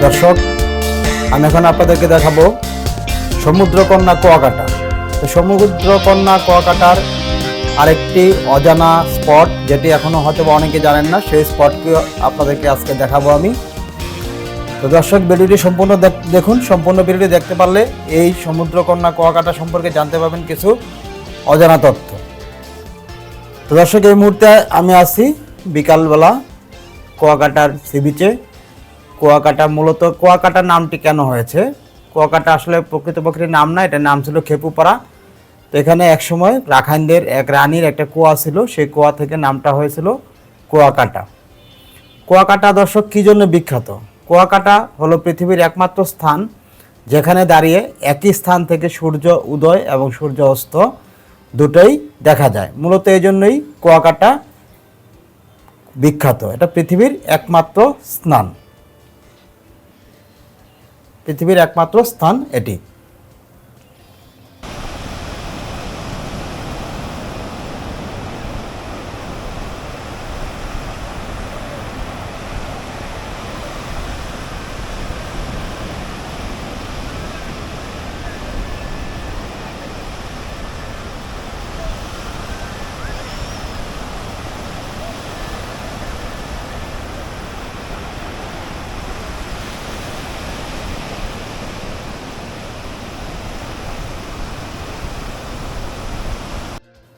দর্শক, আমি এখন আপনাদেরকে দেখাবো সমুদ্রকন্যা কুয়াকাটা। তো সমুদ্রকন্যা কুয়াকাটার আরেকটি অজানা স্পট, যেটি এখনও হয়তো অনেকে জানেন না, সেই স্পটকে আপনাদেরকে আজকে দেখাবো আমি। তো দর্শক, ভিডিওটি সম্পূর্ণ দেখ- দেখুন, সম্পূর্ণ ভিডিওটি দেখতে পারলে এই সমুদ্রকন্যা কুয়াকাটা সম্পর্কে জানতে পারবেন কিছু অজানা তথ্য। তো দর্শক, এই মুহূর্তে আমি আছি বিকালবেলা কুয়াকাটার সি বিচে। কুয়াকাটা, মূলত কুয়াকাটা নামটি কেন হয়েছে? কুয়াকাটা আসলে প্রকৃতপক্ষে নাম না এটা নাম ছিল খেপুপাড়া। তো এখানে একসময় রাখাইনদের এক রানীর একটা কুয়া ছিল, সেই কুয়া থেকে নামটা হয়েছিল কুয়াকাটা। কুয়াকাটা দর্শক কী জন্য বিখ্যাত? কুয়াকাটা হলো পৃথিবীর একমাত্র স্থান, যেখানে দাঁড়িয়ে একই স্থান থেকে সূর্য উদয় এবং সূর্য অস্ত দুটোই দেখা যায়। মূলত এই জন্যই কুয়াকাটা বিখ্যাত। এটা পৃথিবীর একমাত্র স্নান। পৃথিবীর একমাত্র স্থান এটি।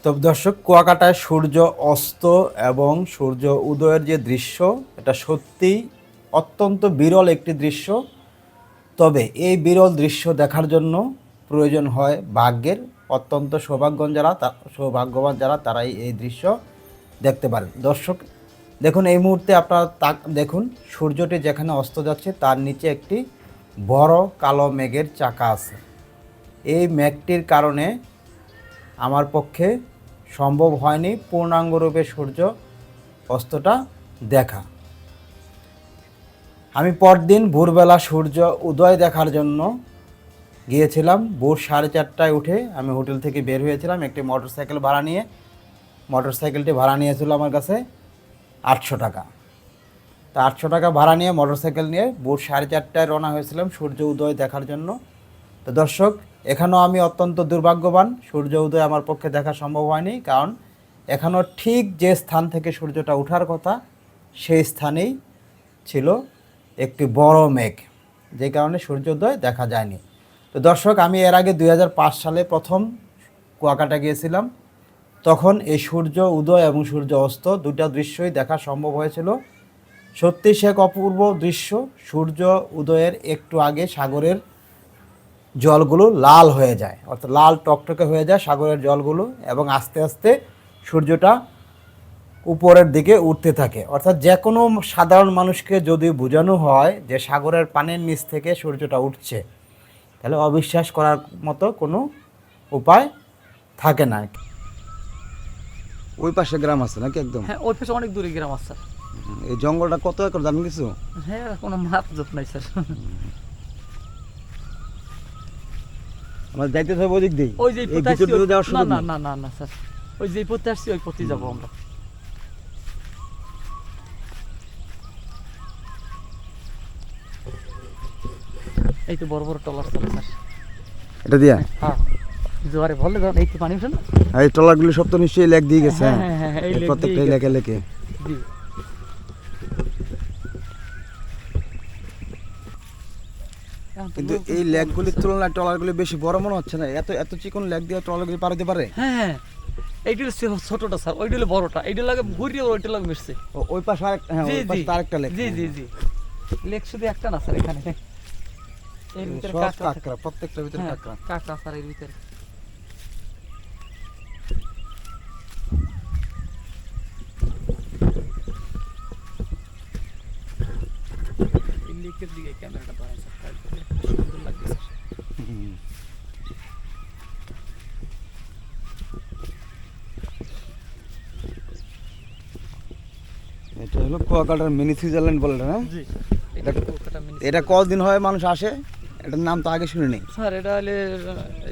তো দর্শক, কুয়াকাটায় সূর্য অস্ত এবং সূর্য উদয়ের যে দৃশ্য, এটা সত্যিই অত্যন্ত বিরল একটি দৃশ্য। তবে এই বিরল দৃশ্য দেখার জন্য প্রয়োজন হয় ভাগ্যের অত্যন্ত সৌভাগ্যবান যারা সৌভাগ্যবান যারা তারাই এই দৃশ্য দেখতে পারেন। দর্শক, দেখুন, এই মুহূর্তে আপনারা তাক দেখুন, সূর্যটি যেখানে অস্ত যাচ্ছে তার নিচে একটি বড় কালো মেঘের চাকা আছে। এই মেঘটির কারণে আমার পক্ষে সম্ভব হয়নি পূর্ণাঙ্গরূপে সূর্য অস্তটা দেখা। আমি পরদিন ভোরবেলা সূর্য উদয় দেখার জন্য গিয়েছিলাম। ভোর সাড়ে চারটায় উঠে আমি হোটেল থেকে বের হয়েছিলাম, একটি মোটরসাইকেল ভাড়া নিয়ে। মোটরসাইকেলটি ভাড়া নিয়েছিল আমার কাছে আটশো টাকা। তা আটশো টাকা ভাড়া নিয়ে মোটরসাইকেল নিয়ে ভোর সাড়ে চারটায় রওনা হয়েছিলাম সূর্য উদয় দেখার জন্য। তো দর্শক এখানেও আমি অত্যন্ত দুর্ভাগ্যবান। সূর্য উদয় আমার পক্ষে দেখা সম্ভব হয়নি, কারণ এখানেও ঠিক যে স্থান থেকে সূর্যটা ওঠার কথা, সেই স্থানেই ছিল একটি বড় মেঘ, যে কারণে সূর্যোদয় দেখা যায়নি। তো দর্শক, আমি এর আগে দুই হাজার পাঁচ সালে প্রথম কুয়াকাটা গিয়েছিলাম। তখন এই সূর্য উদয় এবং সূর্য অস্ত দুটা দৃশ্যই দেখা সম্ভব হয়েছিল। সত্যি সে এক অপূর্ব দৃশ্য। সূর্য উদয়ের একটু আগে সাগরের জলগুলো লাল হয়ে যায়। অর্থাৎ লাল টকটকে হয়ে যায় সাগরের জলগুলো এবং আস্তে আস্তে সূর্যটা উপরের দিকে উঠতে থাকে। অর্থাৎ যে কোনো সাধারণ মানুষকে যদি বোঝানো হয় যে সাগরের পানির নিচ থেকে সূর্যটা উঠছে তাহলে অবিশ্বাস করার মতো কোনো উপায় থাকে না। ওই পাশে গ্রাম আছে নাকি একদম? হ্যাঁ ওই পাশে অনেক দূরে গ্রাম আছে। এই জঙ্গলটা কত একর জানেন কিছু? হ্যাঁ কোনো মাপ জোপ নাই স্যার। আমরা যাইতে হবে ওই যে পথে আসছি না না না না না স্যার। ওই যে পথে আসছি ওই পথে যাব আমরা। এই তো বড় বড় টলার চলে স্যার। এটা দিয়া? হ্যাঁ। জোয়ারে বললে ধর এই তো পানি উঠে না? এই ট্রলারগুলো সব তো নিশ্চয়ই লেক দিয়ে গেছে হ্যাঁ, হ্যাঁ। হ্যাঁ, হ্যাঁ, প্রত্যেকটা লেকে লেকে। জি। কিন্তু এই লেকগুলির তুলনায় ট্রলারগুলি বেশি বড় মনে হচ্ছে না? এত এত চিকন লেক দিয়ে ট্রলারগুলি পার হতে পারে? হ্যাঁ হ্যাঁ। এইটা ছোটটা স্যার। ওইটা হলো বড়টা। এইটা লাগে ঘুরিয়ে ওইটা লাগে মিশছে। ওই পাশে আরেক হ্যাঁ ওই পাশে আরেকটা লেক। জি জি জি। লেক শুধু একটা না স্যার এখানে। এর ভিতরে কাঁকড়া প্রত্যেকটার ভিতরে হ্যাঁ, কাঁকড়া। কাঁকড়া স্যার এর ভিতরে। দিকে ক্যামেরাটা খুব সুন্দর লাগছে এটা হলো কুয়াকাটার মিনি সুইজারল্যান্ড বলে এটা, কদিন হয় মানুষ আসে? এটার নাম তো আগে শুনিনি স্যার এটা হলে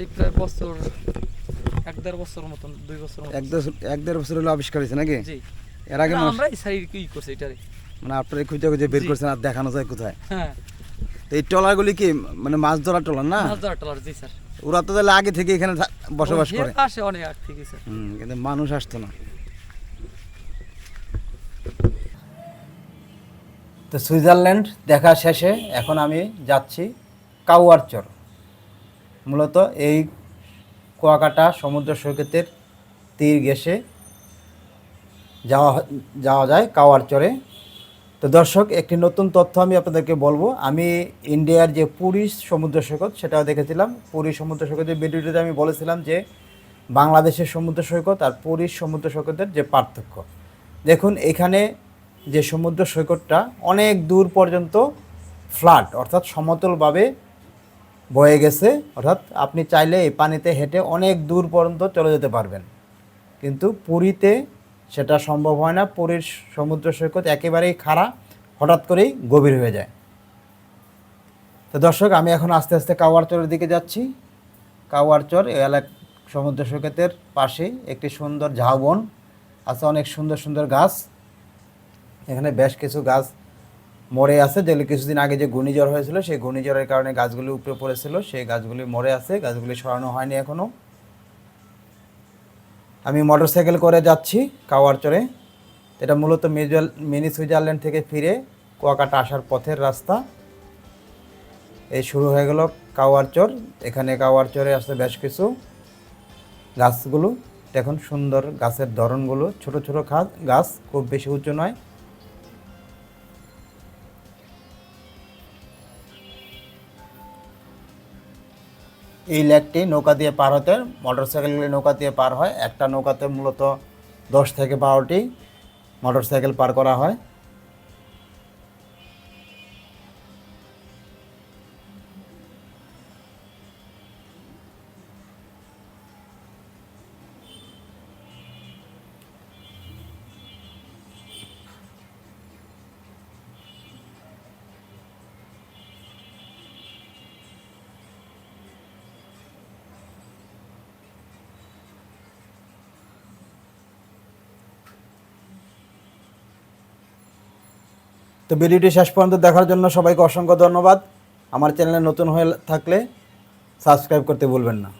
এই প্রায় বছর এক দেড় বছর মতন দুই বছর এক দেড় এক দেড় বছর হলো আবিষ্কার হয়েছে নাকি? এর আগে মানুষ আমরা এই কি করছে মানে আপনারা খুঁজে খুঁজে বের। করছেন আর দেখানো যায় কোথায়। হ্যাঁ। তো এই ট্রলারগুলি কি মানে মাছ ধরা ট্রলার না? মাছ ধরা ট্রলার জি স্যার। ওরা তো তাহলে আগে থেকে এখানে বসবাস করে। আসে অনেক আগ থেকে স্যার। হুম কিন্তু মানুষ আসতো না। তো সুইজারল্যান্ড দেখা শেষে এখন আমি যাচ্ছি কাউয়ারচর। মূলত এই কুয়াকাটা সমুদ্র সৈকতের তীর ঘেসে যাওয়া যাওয়া যায় কাওয়ারচরে তো দর্শক, একটি নতুন তথ্য আমি আপনাদেরকে বলব। আমি ইন্ডিয়ার যে পুরী সমুদ্র সৈকত, সেটাও দেখেছিলাম। পুরী সমুদ্র সৈকতের ভিডিওটিতে আমি বলেছিলাম যে, বাংলাদেশের সমুদ্র সৈকত আর পুরীর সমুদ্র সৈকতের যে পার্থক্য। দেখুন, এখানে যে সমুদ্র সৈকতটা অনেক দূর পর্যন্ত ফ্ল্যাট অর্থাৎ সমতলভাবে বয়ে গেছে। অর্থাৎ আপনি চাইলে এই পানিতে হেঁটে অনেক দূর পর্যন্ত চলে যেতে পারবেন। কিন্তু পুরীতে সেটা সম্ভব হয় না, পুরীর সমুদ্র সৈকত একেবারেই খাড়া, হঠাৎ করেই গভীর হয়ে যায়। তো দর্শক, আমি এখন আস্তে আস্তে কাওয়ারচরের দিকে যাচ্ছি। কাওয়ারচর এলাক সমুদ্র সৈকতের পাশেই একটি সুন্দর ঝাউবন, আছে অনেক সুন্দর সুন্দর গাছ। এখানে বেশ কিছু গাছ মরে আছে, যেগুলি কিছুদিন আগে যে ঘূর্ণিঝড় হয়েছিল, সেই ঘূর্ণিঝড়ের কারণে গাছগুলি উপরে পড়েছিল। সেই গাছগুলি মরে আছে, গাছগুলি সরানো হয়নি এখনও আমি মোটরসাইকেল করে যাচ্ছি কাওয়ার কাওয়ারচরে। এটা মূলত মিজুয়াল, মিনি সুইজারল্যান্ড থেকে ফিরে কুয়াকাটা আসার পথের রাস্তা। এই শুরু হয়ে গেল কাওয়ার চর এখানে কাওয়ার চরে আসতে বেশ কিছু গাছগুলো। এখন সুন্দর গাছের ধরনগুলো। ছোট ছোট গাছ খুব বেশি উঁচু নয়। এই লেকটি নৌকা দিয়ে পার হতে মোটরসাইকেলগুলি নৌকা দিয়ে পার হয়। একটা নৌকাতে মূলত দশ থেকে বারোটি মোটরসাইকেল পার করা হয়। তো ভিডিওটি শেষ পর্যন্ত দেখার জন্য সবাইকে অসংখ্য ধন্যবাদ। আমার চ্যানেলে নতুন হয়ে থাকলে সাবস্ক্রাইব করতে ভুলবেন না।